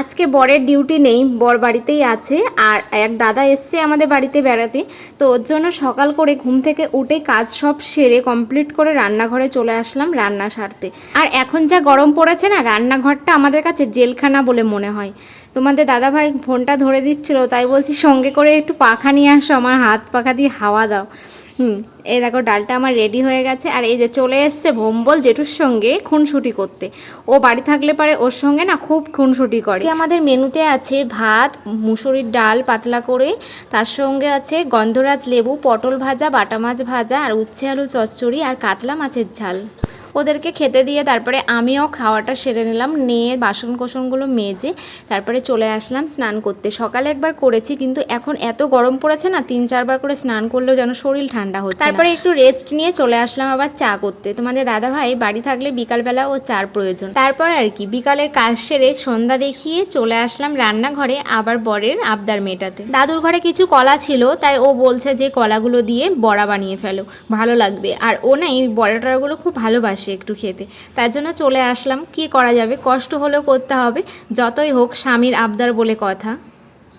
আজকে বরের ডিউটি নেই, বর বাড়িতেই আছে আর এক দাদা এসছে আমাদের বাড়িতে বেড়াতে। তো ওর জন্য সকাল করে ঘুম থেকে উঠে কাজ সব সেরে কমপ্লিট করে রান্নাঘরে চলে আসলাম রান্না সারতে। আর এখন যা গরম পড়েছে না, রান্নাঘরটা আমাদের কাছে জেলখানা বলে মনে হয়। তোমাদের দাদাভাই ফোনটা ধরে দিচ্ছিল, তাই বলছি সঙ্গে করে একটু পাখা নিয়ে আসো, আমার হাত পাখা দিয়ে হাওয়া দাও। হুম, এই দেখো, ডালটা আমার রেডি হয়ে গেছে। আর এই যে চলে এসছে ভোম্বল জেঠুর সঙ্গে খুনসুটি করতে। ও বাড়ি থাকলে পারে ওর সঙ্গে না খুব খুনসুটি করে। আমাদের মেনুতে আছে ভাত, মুসুরির ডাল পাতলা করে, তার সঙ্গে আছে গন্ধরাজ লেবু, পটল ভাজা, বাটা মাছ ভাজা, আর উচ্ছে আলু চচ্চড়ি, আর কাতলা মাছের ঝাল। ওদেরকে খেতে দিয়ে তারপরে আমিও খাওয়াটা সেরে নিলাম, নিয়ে বাসন কোসনগুলো মেজে তারপরে চলে আসলাম স্নান করতে। সকালে একবার করেছি কিন্তু এখন এত গরম পড়েছে না, তিন চারবার করে স্নান করলেও যেন শরীর ঠান্ডা হচ্ছে তারপরে একটু রেস্ট নিয়ে চলে আসলাম আবার চা করতে। তোমাদের দাদা ভাই বাড়ি থাকলে বিকালবেলা ও চার প্রয়োজন। তারপর আর কি, বিকালের কাজ সেরে সন্ধ্যা দেখিয়ে চলে আসলাম রান্নাঘরে আবার বরের আবদার মেটাতে। দাদুর ঘরে কিছু কলা ছিল, তাই ও বলছে যে কলাগুলো দিয়ে বড়া বানিয়ে ফেলো, ভালো লাগবে। আর ও না এই বড়া টড়াগুলো খুব ভালোবাসে একটু খেতে। তার জন্য চলে আসলাম। কি করা যাবে? কষ্ট হলেও করতে হবে। যতই হোক স্বামীর আবদার বলে কথা।